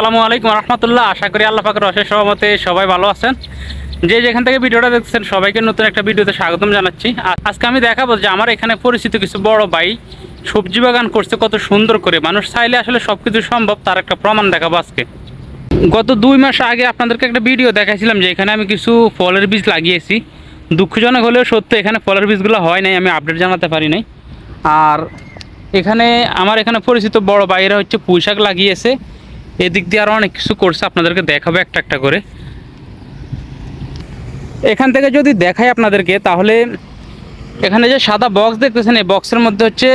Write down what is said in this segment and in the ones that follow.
আসসালামু আলাইকুম রহমতুল্লাহ। আশা করি আল্লাহ পাকের অশেষ সহমতে সবাই ভালো আছেন। যে যেখান থেকে ভিডিওটা দেখছেন, সবাইকে নতুন একটা ভিডিওতে স্বাগতম জানাচ্ছি। আজকে আমি দেখাবো যে আমার এখানে পরিচিত কিছু বড় ভাই সবজি বাগান করছে, কত সুন্দর করে। মানুষ চাইলে আসলে সব কিছু সম্ভব, তার একটা প্রমাণ দেখাবো আজকে। গত দুই মাস আগে আপনাদেরকে একটা ভিডিও দেখাইছিলাম যে এখানে আমি কিছু ফলের বীজ লাগিয়েছি। দুঃখজনক হলেও সত্য এখানে ফলের বীজগুলো হয় নাই, আমি আপডেট জানাতে পারি নাই। আর এখানে, আমার এখানে পরিচিত বড় ভাইয়েরা হচ্ছে পুঁই শাক লাগিয়েছে। এদিক দিয়ে আরও অনেক কিছু করছে, আপনাদেরকে দেখাবো একটা একটা করে। এখান থেকে যদি দেখাই আপনাদেরকে, তাহলে এখানে যে সাদা বক্স দেখতেছেন, এই বক্সের মধ্যে হচ্ছে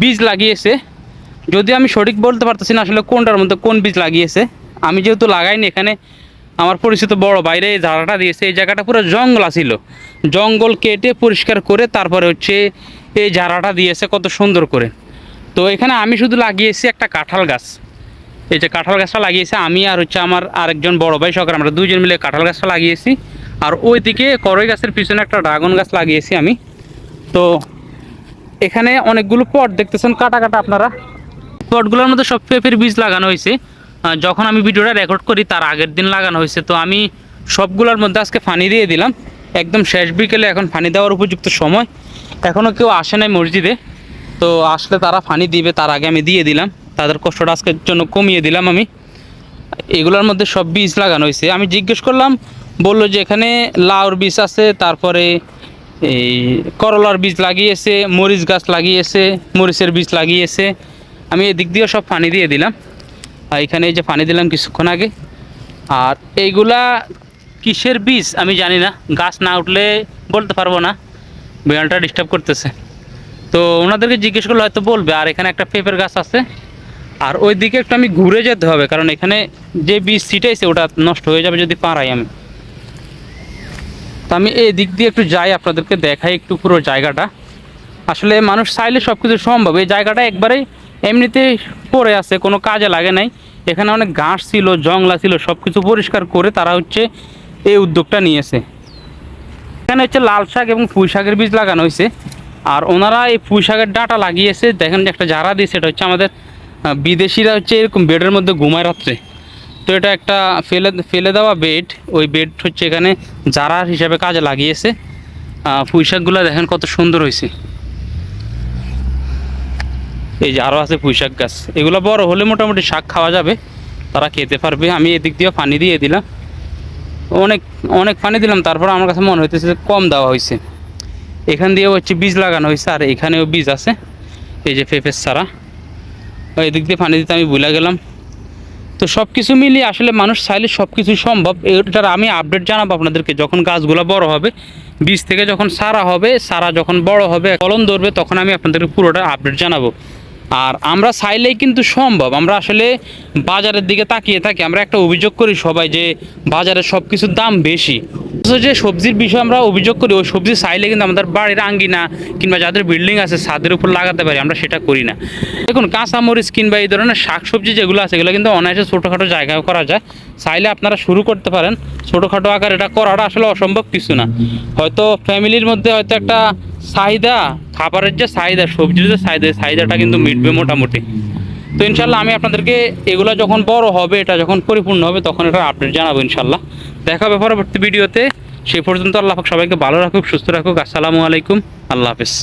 বীজ লাগিয়েছে। যদি আমি সঠিক বলতে পারতেছি না আসলে কোনটার মধ্যে কোন বীজ লাগিয়েছে। আমি যেহেতু লাগাইনি এখানে, আমার পরিচিত বড় বাইরে এই জায়গাটা দিয়েছে, এই জায়গাটা পুরো জঙ্গল আছিল। জঙ্গল কেটে পরিষ্কার করে তারপরে হচ্ছে এই ঝাড়াটা দিয়েছে কত সুন্দর করে। তো এখানে আমি শুধু লাগিয়েছি একটা কাঁঠাল গাছ। এই যে কাঁঠাল গাছটা লাগিয়েছে, আমি আর হচ্ছে আমার আরেকজন বড় ভাই সকার আমরা দুজন মিলে কাঁঠাল গাছটা লাগিয়েছি। আর ওইদিকে করই গাছের পিছনে একটা ড্রাগন গাছ লাগিয়েছি আমি। তো এখানে অনেকগুলো পট দেখতেছেন, কাটা কাটা আপনারা। পটগুলোর মধ্যে সব পেঁপের বীজ লাগানো হয়েছে। যখন আমি ভিডিওটা রেকর্ড করি, তার আগের দিন লাগানো হয়েছে। তো আমি সবগুলোর মধ্যে আজকে ফানি দিয়ে দিলাম। একদম শেষ বিকেলে এখন ফানি দেওয়ার উপযুক্ত সময়। এখনও কেউ আসে নাই মসজিদে। তো আসলে তারা ফানি দিবে, তার আগে আমি দিয়ে দিলাম। তাদের কষ্টটা আজকের জন্য কমিয়ে দিলাম আমি। এগুলোর মধ্যে সব বীজ লাগানো হয়েছে। আমি জিজ্ঞেস করলাম, বলল যে এখানে লাউর বীজ আছে, তারপরে এই করলার বীজ লাগিয়েছে, মরিচ গাছ লাগিয়েছে, মরিচের বীজ লাগিয়েছে। আমি এদিক দিয়েও সব পানি দিয়ে দিলাম। আর এখানে এই যে পানি দিলাম কিছুক্ষণ আগে। আর এইগুলা কিসের বীজ আমি জানি না। গাছ না উঠলে বলতে পারব না। বিড়ালটা ডিস্টার্ব করতেছে। তো ওনাদেরকে জিজ্ঞেস করলে হয়তো বলবে, আর এখানে একটা পেঁপের গাছ আছে। আর ওই দিকে একটু আমি ঘুরে যেতে হবে, কারণ এখানে যে বীজ ছিটাইছে ওটা নষ্ট হয়ে যাবে যদি পারাই আমি। তো আমি এই দিক দিয়ে একটু যাই, আপনাদেরকে দেখাই একটু পুরো জায়গাটা। আসলে মানুষ চাইলে সব কিছু সম্ভব, এই জায়গাটা একবারেই এমনিতে পড়ে আছে, কোনো কাজে লাগে নাই। এখানে অনেক ঘাস ছিল, জংলা ছিল সব কিছু পরিষ্কার করে তারা হচ্ছে এই উদ্যোগটা নিয়েছে। এখানে হচ্ছে লাল শাক এবং পুঁই শাকের বীজ লাগানো হয়েছে। আর ওনারা এই পুঁই শাকের ডাঁটা লাগিয়েছে, দেখেন যে একটা জারা দিয়েছে, এটা হচ্ছে আমাদের বিদেশিরা হচ্ছে এরকম বেডের মধ্যে ঘুমায় রাত্রে। তো এটা একটা ফেলে ফেলে দেওয়া বেড। ওই বেড হচ্ছে এখানে জারা হিসাবে কাজে লাগিয়েছে। আহ, পুঁই শাকগুলো দেখেন কত সুন্দর হয়েছে। এই যে আরও আছে পুঁই শাক গাছ। এগুলো বড় হলে মোটামুটি শাক খাওয়া যাবে। তারা খেতে পারবে। আমি এদিক দিয়ে পানি দিয়ে দিলাম। অনেক অনেক পানি দিলাম। তারপর আমার কাছে মনে হইতেছে কম দেওয়া হয়েছে। এখান দিয়ে হচ্ছে বীজ লাগানো হয়েছে। আর এখানেও বীজ আছে। এই যে পেঁপের সারা এদিক দিয়ে পানি দিতে আমি ভুলে গেলাম। তো সব কিছু মিলিয়ে আসলে মানুষ চাইলে সব কিছু সম্ভব। এটার আমি আপডেট জানাব আপনাদেরকে। যখন গাছগুলো বড় হবে, বীজ থেকে যখন সারা হবে, সারা যখন বড় হবে কলম ধরবে, তখন আমি আপনাদেরকে পুরোটা আপডেট জানাব। আর আমরা চাইলেই কিন্তু সম্ভব। আমরা আসলে বাজারের দিকে তাকিয়ে থাকি। আমরা একটা অভিযোগ করি সবাই যে বাজারে সব কিছুর দাম বেশি। যে সবজির বিষয়ে আমরা অভিযোগ করি, ওই সবজি চাইলে কিন্তু আমাদের বাড়ির আঙ্গিনা কিংবা যাদের বিল্ডিং আছে ছাদের উপর লাগাতে পারি, আমরা সেটা করি না। দেখুন, কাঁচামরিচ কিংবা এই ধরনের শাকসবজি যেগুলো আছে, এগুলো কিন্তু অনায়াসে ছোটোখাটো জায়গায় করা যায়। চাইলে আপনারা শুরু করতে পারেন। ছোটোখাটো আকার এটা করাটা আসলে অসম্ভব কিছু না। হয়তো ফ্যামিলির মধ্যে হয়তো একটা চাহিদা খাবারের যে চাহিদা সবজির যে চাহিদা চাহিদাটা কিন্তু মিটবে মোটামুটি। তো ইনশাল্লাহ আমি আপনাদেরকে এগুলো যখন বড় হবে, এটা যখন পরিপূর্ণ হবে, তখন এটা আপডেট জানাব ইনশাল্লাহ। দেখা হবে পরবর্তী ভিডিওতে। সেই পর্যন্ত আল্লাহ সবাইকে ভালো রাখুক, সুস্থ রাখুক। আসসালামু আলাইকুম। আল্লাহ হাফিজ।